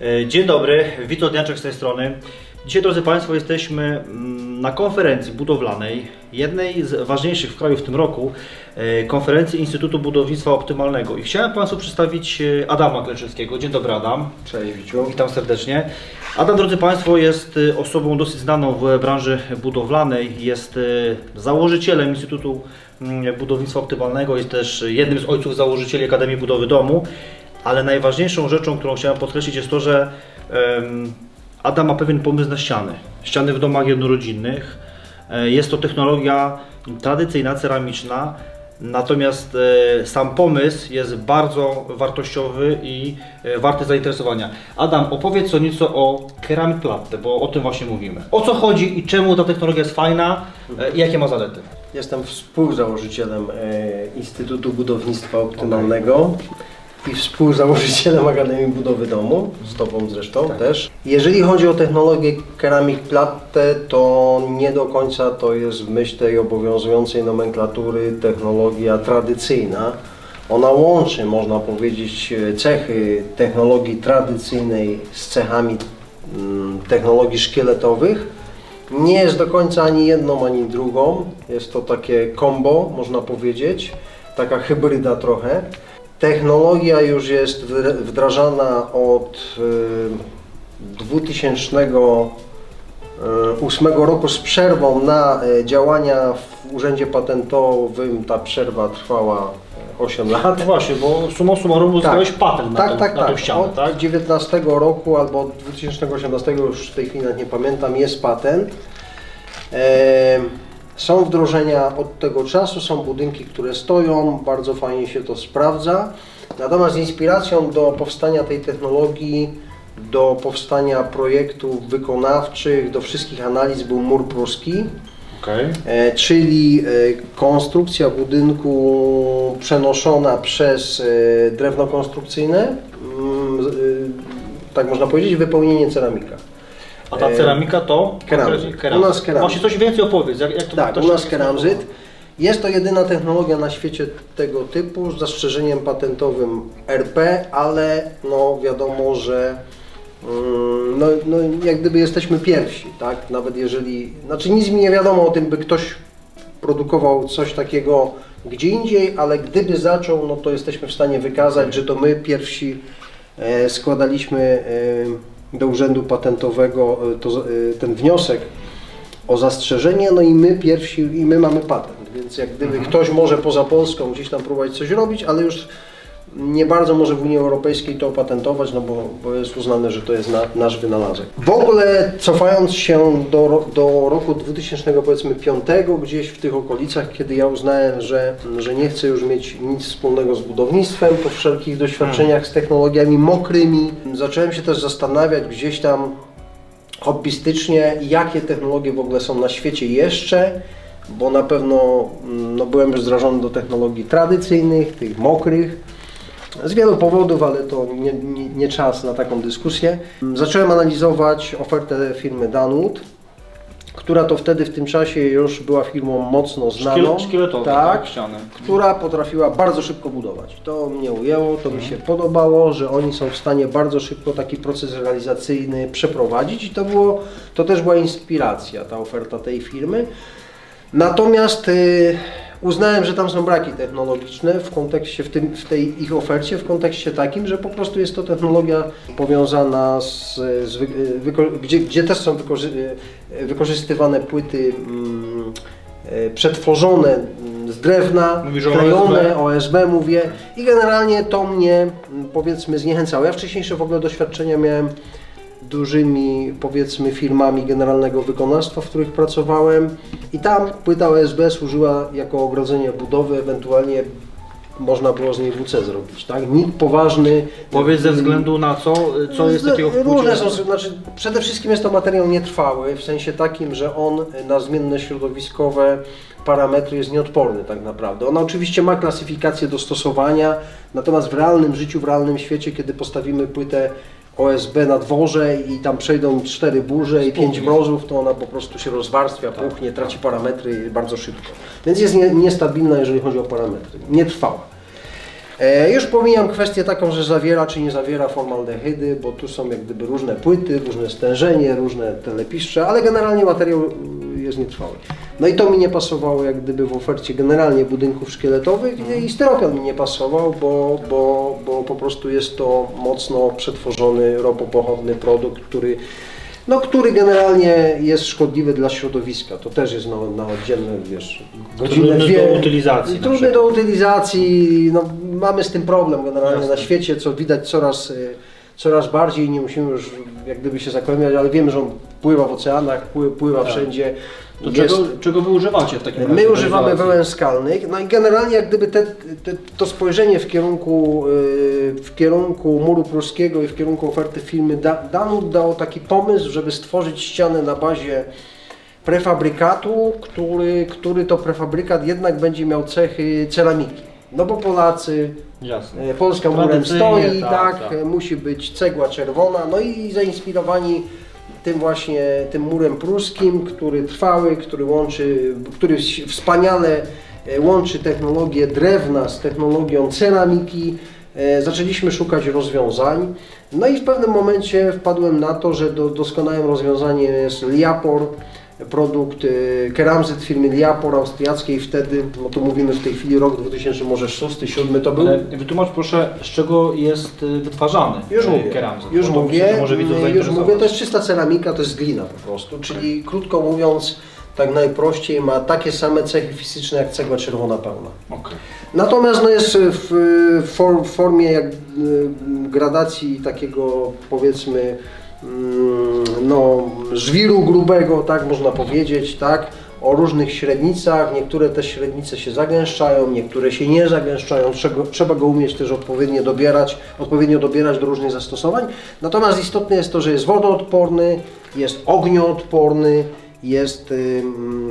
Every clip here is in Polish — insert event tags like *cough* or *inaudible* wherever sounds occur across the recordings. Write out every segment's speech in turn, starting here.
E, Dzień dobry, Witold Janczek z tej strony. Dzisiaj, drodzy Państwo, jesteśmy mm, na konferencji budowlanej, jednej z ważniejszych w kraju w tym roku, e, konferencji Instytutu Budownictwa Optymalnego. I chciałem Państwu przedstawić e, Adama Kleczewskiego. Dzień dobry, Adam. Cześć Wiciu. Witam serdecznie. Adam, drodzy Państwo, jest osobą dosyć znaną w branży budowlanej. Jest założycielem Instytutu mm, Budownictwa Optymalnego, jest też jednym z ojców założycieli Akademii Budowy Domu. Ale najważniejszą rzeczą, którą chciałem podkreślić, jest to, że Adam ma pewien pomysł na ściany. Ściany w domach jednorodzinnych. E, Jest to technologia tradycyjna, ceramiczna. Natomiast e, sam pomysł jest bardzo wartościowy i e, warty zainteresowania. Adam, opowiedz co nieco o Ceramic Platte, bo o tym właśnie mówimy. O co chodzi i czemu ta technologia jest fajna i jakie ma zalety? Jestem współzałożycielem Instytutu Budownictwa Optymalnego i współzałożycielem Akademii Budowy Domu, z Tobą zresztą też. Jeżeli chodzi o technologię Ceramic Platte, to nie do końca to jest w myśl tej obowiązującej nomenklatury technologia tradycyjna. Ona łączy, można powiedzieć, cechy technologii tradycyjnej z cechami mm, technologii szkieletowych. Nie jest do końca ani jedną, ani drugą. Jest to takie combo, można powiedzieć, taka hybryda trochę. Technologia już jest wdra- wdrażana od y, 2008 roku z przerwą na y, działania w Urzędzie Patentowym. Ta przerwa trwała 8 lat. No właśnie, bo summa summarum uzyskałeś patent na, tak, tę, tak, na tę tak. ścianę, Od tak? 19 roku albo od 2018, już w tej chwili nawet nie pamiętam, jest patent. E, są wdrożenia od tego czasu, są budynki, które stoją, bardzo fajnie się to sprawdza. Natomiast inspiracją do powstania tej technologii, do powstania projektów wykonawczych, do wszystkich analiz był mur pruski. Okej. E, czyli e, konstrukcja budynku przenoszona przez e, drewno konstrukcyjne, mm, tak można powiedzieć, wypełnienie ceramika. A ta ceramika to? keramzyt. konkretnie U nas keramzyt. Właśnie coś więcej opowiedz. Jak, jak to, Tak, to u nas keramzyt. Jest to jedyna technologia na świecie tego typu z zastrzeżeniem patentowym RP, ale no wiadomo, że mm, no, no jak gdyby jesteśmy pierwsi, tak? Nawet jeżeli, znaczy nic mi nie wiadomo o tym, by ktoś produkował coś takiego gdzie indziej, ale gdyby zaczął, no to jesteśmy w stanie wykazać, że to my pierwsi e, składaliśmy e, do Urzędu Patentowego e, to, e, ten wniosek o zastrzeżenie, no i my pierwsi, i my mamy patent, więc jak gdyby ktoś może poza Polską gdzieś tam próbować coś robić, ale już nie bardzo może w Unii Europejskiej to opatentować, no bo, bo jest uznane, że to jest na, nasz wynalazek. W ogóle cofając się do, do roku 2005, gdzieś w tych okolicach, kiedy ja uznałem, że, że nie chcę już mieć nic wspólnego z budownictwem, po wszelkich doświadczeniach z technologiami mokrymi, zacząłem się też zastanawiać gdzieś tam hobbystycznie, jakie technologie w ogóle są na świecie jeszcze, bo na pewno mm, no, byłem już wdrażany do technologii tradycyjnych, tych mokrych, z wielu powodów, ale to nie, nie, nie czas na taką dyskusję. Zacząłem analizować ofertę firmy Danwood, która to wtedy w tym czasie już była firmą mocno znaną. Szkiel, szkieletowe, tak, tak, ściany. która potrafiła bardzo szybko budować. To mnie ujęło, to mi się podobało, że oni są w stanie bardzo szybko taki proces realizacyjny przeprowadzić i to było, to też była inspiracja, ta oferta tej firmy. Natomiast y, uznałem, że tam są braki technologiczne w kontekście, w, tym, w tej ich ofercie, w kontekście takim, że po prostu jest to technologia powiązana z, z gdzie, gdzie też są wykorzy, wykorzystywane płyty mm, y, przetworzone mm, z drewna, Mówisz klejone, OSB? OSB mówię i generalnie to mnie mm, powiedzmy zniechęcało. Ja wcześniejsze w ogóle doświadczenia miałem dużymi powiedzmy firmami generalnego wykonawstwa, w których pracowałem i tam płyta OSB służyła jako ogrodzenie budowy, ewentualnie można było z niej WC zrobić, tak? Nikt poważny... Powiedz ze względu na co, co jest takiego w? Różne są, znaczy przede wszystkim jest to materiał nietrwały, w sensie takim, że on na zmienne środowiskowe parametry jest nieodporny tak naprawdę. On oczywiście ma klasyfikację do stosowania, natomiast w realnym życiu, w realnym świecie, kiedy postawimy płytę OSB na dworze i tam przejdą cztery burze i pięć mrozów, to ona po prostu się rozwarstwia, puchnie, traci parametry bardzo szybko. Więc jest nie, niestabilna, jeżeli chodzi o parametry. Nietrwała. E, już pomijam kwestię taką, że zawiera czy nie zawiera formaldehydy, bo tu są jak gdyby różne płyty, różne stężenie, różne telepiszcze, ale generalnie materiał jest nietrwały. No i to mi nie pasowało jak gdyby w ofercie generalnie budynków szkieletowych i styropian mi nie pasował, bo, bo, bo po prostu jest to mocno przetworzony, ropopochodny produkt, który no, który generalnie jest szkodliwy dla środowiska. To też jest na, na oddzielne, wiesz, godzinne Trudny dwie. do utylizacji Trudny do utylizacji. No, mamy z tym problem generalnie Jasne. na świecie, co widać coraz, y, coraz bardziej. Nie musimy już jak gdyby się zagłębiać, ale wiemy, że on pływa w oceanach, pły- pływa Tak. wszędzie. To Jest- czego, czego wy używacie w takim razie? My używamy wełen skalnych, no i generalnie jak gdyby te, te, to spojrzenie w kierunku, yy, w kierunku muru pruskiego i w kierunku oferty firmy da, Danut dało taki pomysł, żeby stworzyć ścianę na bazie prefabrykatu, który, który to prefabrykat jednak będzie miał cechy ceramiki. No bo Polacy, Jasne. E, Polska murem stoi, tak, tak, tak. e, musi być cegła czerwona, no i zainspirowani tym właśnie, tym murem pruskim, który trwały, który łączy, który wspaniale e, łączy technologię drewna z technologią ceramiki. Zaczęliśmy szukać rozwiązań, no i w pewnym momencie wpadłem na to, że do, doskonałym rozwiązaniem jest Liapor, produkt e, Keramzyt firmy Liapor austriackiej, wtedy, no tu mówimy w tej chwili rok 2000, może 6, 7 to był. Ale wytłumacz proszę, z czego jest y, wytwarzany Już y, mówię, keramzyt? już to mówię, może widzów już mówię, to jest czysta ceramika, to jest glina po prostu, czyli krótko mówiąc, tak najprościej ma takie same cechy fizyczne jak cegła czerwona pełna. Okej. Natomiast no jest w, w for- w formie jak, y, gradacji takiego powiedzmy mm, no, żwiru grubego, tak można powiedzieć, tak, o różnych średnicach. Niektóre te średnice się zagęszczają, niektóre się nie zagęszczają. Trzeba, trzeba go umieć też odpowiednio dobierać, odpowiednio dobierać do różnych zastosowań. Natomiast istotne jest to, że jest wodoodporny, jest ognioodporny, jest,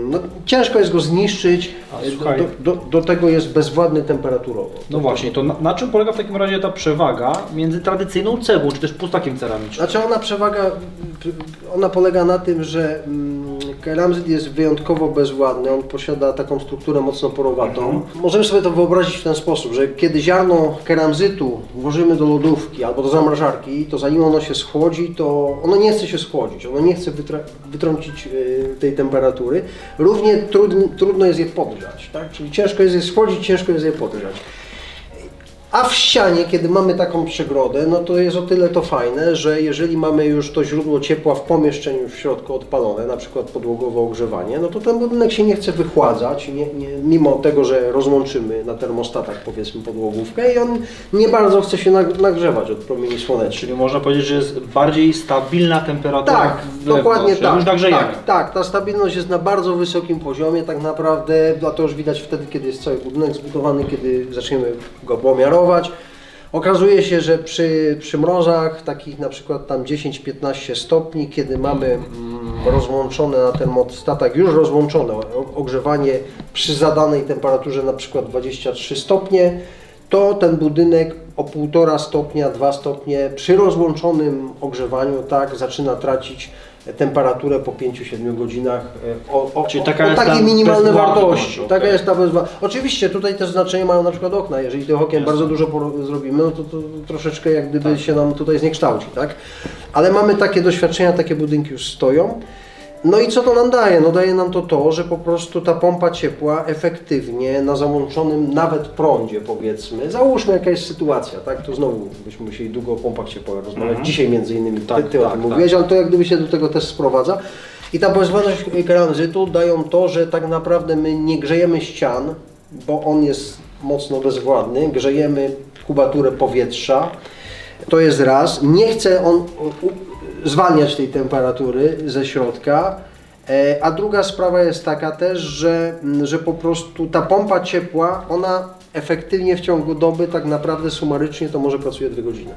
no, ciężko jest go zniszczyć, A, do, do, do tego jest bezwładny temperaturowo. No właśnie, to na, na czym polega w takim razie ta przewaga między tradycyjną cegłą, czy też pustakiem ceramicznym? Znaczy ona przewaga, ona polega na tym, że keramzyt jest wyjątkowo bezwładny, on posiada taką strukturę mocno porowatą. Możemy sobie to wyobrazić w ten sposób, że kiedy ziarno keramzytu włożymy do lodówki albo do zamrażarki, to zanim ono się schłodzi, to ono nie chce się schłodzić, ono nie chce wytrącić y, tej temperatury. Równie trudno, jest je podgrzać, tak? Czyli ciężko jest je schłodzić, ciężko jest je podgrzać. A w ścianie, kiedy mamy taką przegrodę, no to jest o tyle to fajne, że jeżeli mamy już to źródło ciepła w pomieszczeniu w środku odpalone, na przykład podłogowe ogrzewanie, no to ten budynek się nie chce wychładzać, nie, nie, mimo tego, że rozłączymy na termostatach powiedzmy podłogówkę i on nie bardzo chce się nag- nagrzewać od promieni słonecznych. Czyli można powiedzieć, że jest bardziej stabilna temperatura Tak, wewnątrz, dokładnie tak. Już nagrzejemy. Tak, tak, ta stabilność jest na bardzo wysokim poziomie, tak naprawdę, a to już widać wtedy, kiedy jest cały budynek zbudowany, kiedy zaczniemy go pomiarować. Okazuje się, że przy, przy mrozach, takich na przykład tam 10-15 stopni, kiedy mamy mm, rozłączone na termostatach, już rozłączone ogrzewanie przy zadanej temperaturze na przykład 23 stopnie, to ten budynek o 1,5 stopnia, 2 stopnie przy rozłączonym ogrzewaniu tak zaczyna tracić temperaturę po 5-7 godzinach e, o, o, Czyli o, taka o jest takie ta minimalne wartości. Taka jest ta bezwa... Oczywiście tutaj też znaczenie mają na przykład okna. Jeżeli tych okien bardzo dużo zrobimy, no to, to troszeczkę jak gdyby Tak. się nam tutaj zniekształci, tak? Ale mamy takie doświadczenia, takie budynki już stoją. No i co to nam daje? No daje nam to to, że po prostu ta pompa ciepła efektywnie na załączonym nawet prądzie powiedzmy, załóżmy jaka jest sytuacja, tak? Tu znowu byśmy musieli długo o pompach ciepłych rozmawiać. Dzisiaj między innymi Mhm. Tak, ty, ty o tak, tym tak. mówiłeś, ale to jak gdyby się do tego też sprowadza. I ta bezwładność keramzytu dają to, że tak naprawdę my nie grzejemy ścian, bo on jest mocno bezwładny, grzejemy kubaturę powietrza. To jest raz. Nie chce on zwalniać tej temperatury ze środka. E, A druga sprawa jest taka też, że, mm, że po prostu ta pompa ciepła, ona efektywnie w ciągu doby tak naprawdę sumarycznie to może pracuje 2 godziny.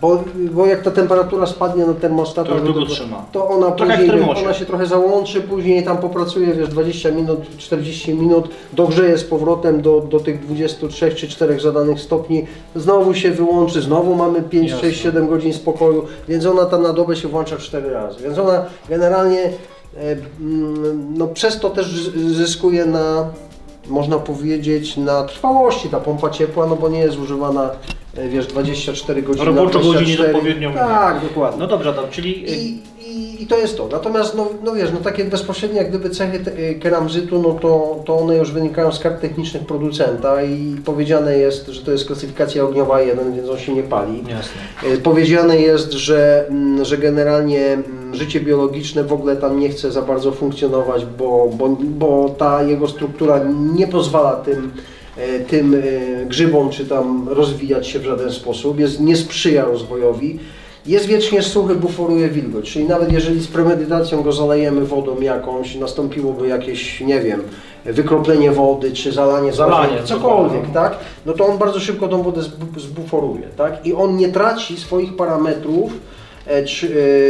Bo, bo jak ta temperatura spadnie na termostata, To już no długo trzyma. to ona Trochę jak w później termosie. ona się trochę załączy, później tam popracuje wiesz, 20 minut, 40 minut, dogrzeje z powrotem do, do tych 23 czy 4 zadanych stopni, znowu się wyłączy, znowu mamy 5, Jasne. 6, 7 godzin spokoju, więc ona tam na dobę się włącza 4 razy. Więc ona generalnie e, mm, no, przez to też zy- zyskuje na można powiedzieć, na trwałości ta pompa ciepła, no bo nie jest używana, e, wiesz, 24 godziny. na Roboczo godzin 24. jest odpowiednią. Tak, dokładnie. No dobrze, Adam, czyli... I, i, I to jest to. Natomiast, no, no wiesz, no takie bezpośrednie jak gdyby cechy te, y, keramzytu, no to, to one już wynikają z kart technicznych producenta i powiedziane jest, że to jest klasyfikacja ogniowa 1, więc on się nie pali. Jasne. Y, Powiedziane jest, że, mm, że generalnie mm, życie biologiczne w ogóle tam nie chce za bardzo funkcjonować, bo, bo, bo ta jego struktura nie pozwala tym, e, tym grzybom czy tam rozwijać się w żaden sposób, jest, nie sprzyja rozwojowi. Jest wiecznie suchy, buforuje wilgoć, czyli nawet jeżeli z premedytacją go zalejemy wodą jakąś, nastąpiłoby jakieś, nie wiem, wykroplenie wody czy zalanie, Zalanie, cokolwiek, dokładnie. tak? No to on bardzo szybko tą wodę zbu- zbuforuje, tak? I on nie traci swoich parametrów e, e,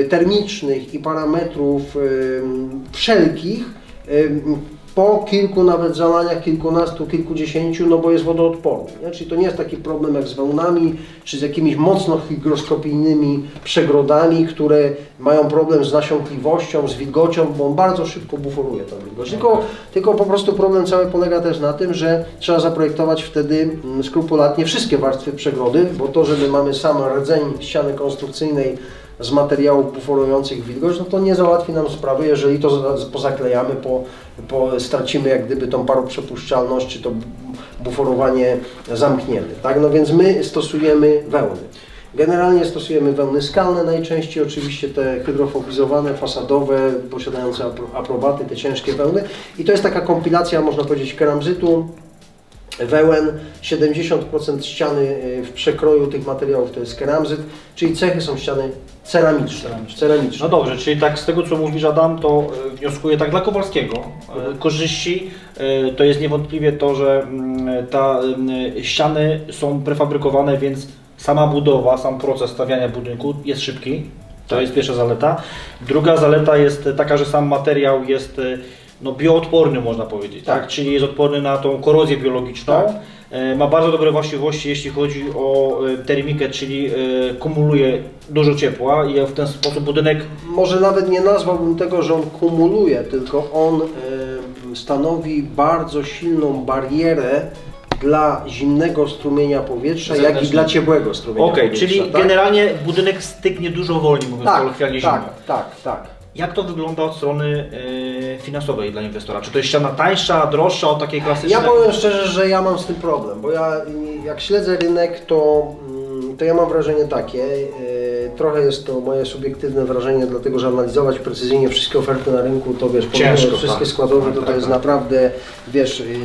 termicznych i parametrów wszelkich po kilku nawet zalaniach, kilkunastu, kilkudziesięciu, no bo jest wodoodporny. Nie? Czyli to nie jest taki problem jak z wełnami, czy z jakimiś mocno hygroskopijnymi przegrodami, które mają problem z nasiąkliwością, z wilgocią, bo on bardzo szybko buforuje tą wilgoć. Tylko, tylko po prostu problem cały polega też na tym, że trzeba zaprojektować wtedy mm, skrupulatnie wszystkie warstwy przegrody, bo to, że my mamy sam rdzeń ściany konstrukcyjnej z materiałów buforujących wilgoć, no to nie załatwi nam sprawy, jeżeli to za- pozaklejamy, po, po stracimy jak gdyby tą paroprzepuszczalność, czy to bu- buforowanie zamkniemy. Tak? No więc my stosujemy wełny. Generalnie stosujemy wełny skalne najczęściej, oczywiście te hydrofobizowane, fasadowe, posiadające apro- aprobaty, te ciężkie wełny. I to jest taka kompilacja, można powiedzieć, keramzytu, wełen, 70% ściany y, w przekroju tych materiałów to jest keramzyt, czyli cechy są ściany ceramiczne. Ceramiczne. ceramiczne. No dobrze, czyli tak z tego co mówisz Adam, to e, wnioskuję tak dla Kowalskiego. E, Korzyści to jest niewątpliwie to, że mm, ta ściany są prefabrykowane, więc sama budowa, sam proces stawiania budynku jest szybki. To Tak. jest pierwsza zaleta. Druga zaleta jest taka, że sam materiał jest no, bioodporny można powiedzieć, tak. Tak. Czyli jest odporny na tą korozję biologiczną. Tak. E, Ma bardzo dobre właściwości, jeśli chodzi o e, termikę, czyli e, kumuluje dużo ciepła i w ten sposób budynek Może nawet nie nazwałbym tego, że on kumuluje, tylko on stanowi bardzo silną barierę dla zimnego strumienia powietrza, jak i dla ciepłego strumienia Okej, powietrza. czyli tak? generalnie budynek stygnie dużo wolniej, mówiąc tak, kolokwialnie zimno. tak, tak, tak. Jak to wygląda od strony e, finansowej dla inwestora? Czy to jest ściana tańsza, droższa od takiej klasycznej? Ja powiem szczerze, że ja mam z tym problem, bo ja y, jak śledzę rynek, to, mm, to ja mam wrażenie takie, y, trochę jest to moje subiektywne wrażenie, dlatego że analizować precyzyjnie wszystkie oferty na rynku, to wiesz, Ciężko, wszystkie tak. składowe, to Tak, to tak, jest tak. naprawdę, wiesz, y,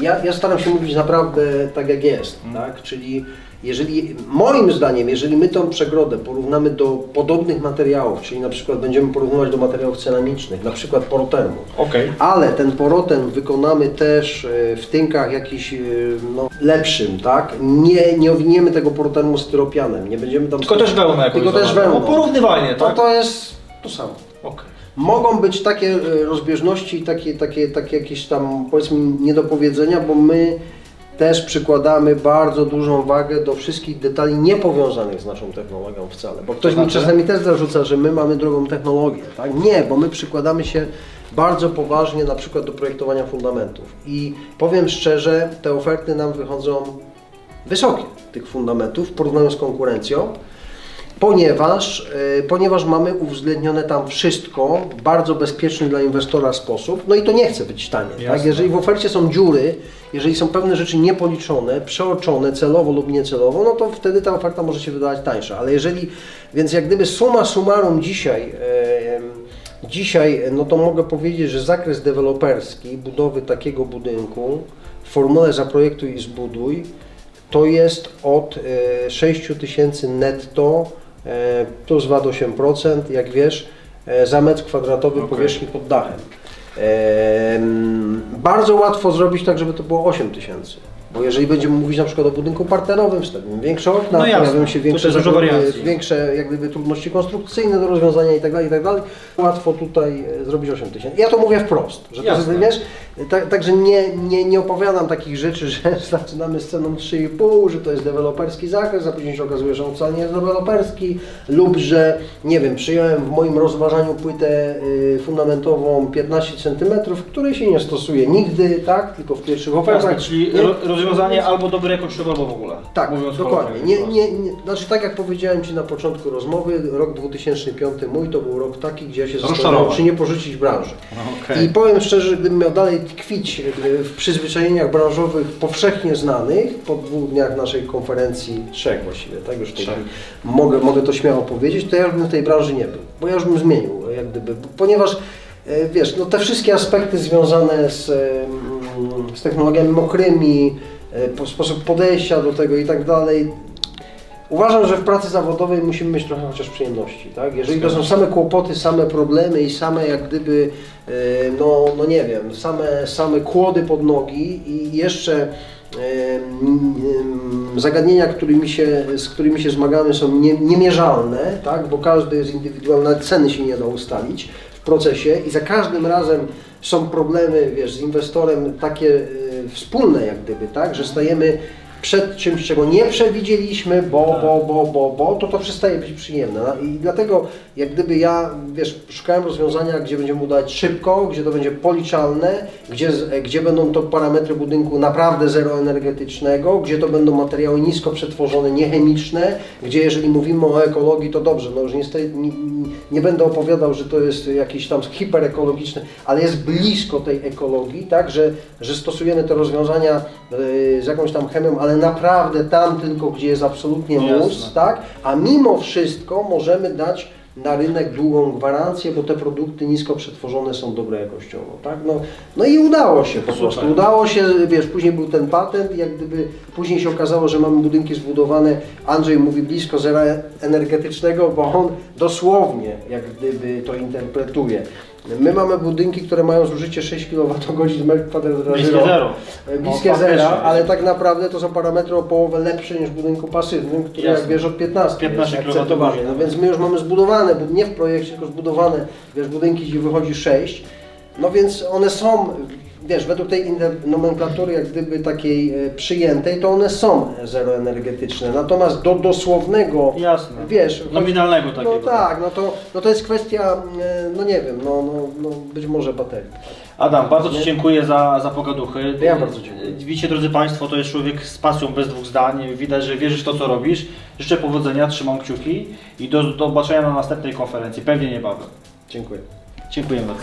ja, ja staram się mówić naprawdę tak jak jest, Mhm. tak, czyli jeżeli, moim zdaniem, jeżeli my tą przegrodę porównamy do podobnych materiałów, czyli na przykład będziemy porównywać do materiałów ceramicznych, na przykład porotermu, Okej. ale ten poroten wykonamy też e, w tynkach jakiś e, no, lepszym, tak? Nie, nie owiniemy tego porotenu styropianem, nie będziemy tam... Tylko też wełnę jakąś Tylko też wełną. No porównywalnie, To, tak? to jest to samo. Okej. Mogą być takie e, rozbieżności, takie, takie, takie jakieś tam powiedzmy niedopowiedzenia, bo my też przykładamy bardzo dużą wagę do wszystkich detali niepowiązanych z naszą technologią wcale. Bo ktoś mi znaczy? czasami też zarzuca, że my mamy drogą technologię. Tak? Nie, bo my przykładamy się bardzo poważnie na przykład do projektowania fundamentów. I powiem szczerze, te oferty nam wychodzą wysokie tych fundamentów w porównaniu z konkurencją ponieważ, e, ponieważ mamy uwzględnione tam wszystko w bardzo bezpieczny dla inwestora sposób. No i to nie chce być tanie. Tak? Jeżeli w ofercie są dziury, jeżeli są pewne rzeczy niepoliczone, przeoczone celowo lub niecelowo, no to wtedy ta oferta może się wydawać tańsza. Ale jeżeli, więc jak gdyby suma summarum dzisiaj, e, dzisiaj, no to mogę powiedzieć, że zakres deweloperski budowy takiego budynku w formule zaprojektuj i zbuduj to jest od e, 6 tysięcy netto e, plus VAT 8%, jak wiesz, e, za metr kwadratowy Okej. powierzchni pod dachem. Em, Bardzo łatwo zrobić tak, żeby to było 8 tysięcy. Bo jeżeli będziemy mówić na przykład o budynku parterowym, wstawimy większe okna, No pojawią się to większe, większe jak gdyby trudności konstrukcyjne do rozwiązania i tak dalej, i tak. Łatwo tutaj e, zrobić 8 tysięcy. Ja to mówię wprost, że to Jasne. jest, wiesz, Tak, także nie, nie, nie opowiadam takich rzeczy, *laughs* że zaczynamy z ceną 3,5, że to jest deweloperski zakres, a później się okazuje, że on wcale nie jest deweloperski, lub że, nie wiem, przyjąłem w moim rozważaniu płytę y, fundamentową 15 cm, której się nie stosuje nigdy, tak, tylko w pierwszych ofertach. Jasne, czyli Nie- ro, rozwiązanie albo dobre jakościowo, albo w ogóle. tak, mówiąc dokładnie. Nie, nie, nie, znaczy tak jak powiedziałem Ci na początku rozmowy, rok 2005 mój to był rok taki, gdzie ja się zastanawiałem, czy nie porzucić branży. No, okej. I powiem szczerze, gdybym miał dalej tkwić e, w przyzwyczajeniach branżowych powszechnie znanych, po dwóch dniach naszej konferencji, trzech właściwie, tak? Już chwili mogę, mogę to śmiało powiedzieć, to ja już bym w tej branży nie był, bo ja już bym zmienił, jak gdyby, ponieważ e, wiesz, no te wszystkie aspekty związane z, e, z technologiami mokrymi, po, sposób podejścia do tego i tak dalej, Uważam, że w pracy zawodowej musimy mieć trochę chociaż przyjemności, tak? Jeżeli to są same kłopoty, same problemy i same jak gdyby, e, no, no nie wiem, same, same kłody pod nogi i jeszcze e, zagadnienia, którymi się, z którymi się zmagamy są nie, niemierzalne, tak? Bo każdy jest indywidualny, ceny się nie da ustalić w procesie i za każdym razem są problemy, wiesz, z inwestorem takie e, wspólne jak gdyby, tak? Że stajemy przed czymś, czego nie przewidzieliśmy, bo, Tak. bo, bo, bo, bo, to to przestaje być przyjemne. I dlatego, jak gdyby ja, wiesz, szukałem rozwiązania, gdzie będziemy budować szybko, gdzie to będzie policzalne, gdzie, gdzie będą to parametry budynku naprawdę zeroenergetycznego, gdzie to będą materiały nisko przetworzone, niechemiczne, gdzie jeżeli mówimy o ekologii, to dobrze, no już niestety nie, nie będę opowiadał, że to jest jakieś tam hiperekologiczne, ale jest blisko tej ekologii, tak, że, że stosujemy te rozwiązania y, z jakąś tam chemią, ale naprawdę tam tylko, gdzie jest absolutnie mus, tak, a mimo wszystko możemy dać na rynek długą gwarancję, bo te produkty nisko przetworzone są dobre jakościowo, tak? No, no i udało się po Super. prostu, udało się, wiesz, później był ten patent jak gdyby później się okazało, że mamy budynki zbudowane, Andrzej mówi blisko zera energetycznego, bo on dosłownie jak gdyby to interpretuje. My mamy budynki, które mają zużycie 6 kWh metr kwadratowy. Bliskie zero. E, No, Bliskie zera, ale tak naprawdę to są parametry o połowę lepsze niż w budynku pasywnym, który Jasne. jak wiesz od 15 15 jest akceptowany. No więc my już mamy zbudowane, bo nie w projekcie, tylko zbudowane, wiesz, budynki, gdzie wychodzi 6. No więc one są, wiesz, według tej nomenklatury jak gdyby takiej e, przyjętej, to one są zeroenergetyczne. Natomiast do dosłownego, Jasne. wiesz, Nominalnego takiego. no tak, no to, no to jest kwestia, e, no nie wiem, no, no, no być może baterii. Adam, bardzo Ci dziękuję za, za pogaduchy. Ja bardzo dziękuję. Widzicie, drodzy Państwo, to jest człowiek z pasją bez dwóch zdań. Widać, że wierzysz w to, co robisz. Życzę powodzenia, trzymam kciuki i do, do zobaczenia na następnej konferencji, pewnie niebawem. Dziękuję. Dziękuję bardzo.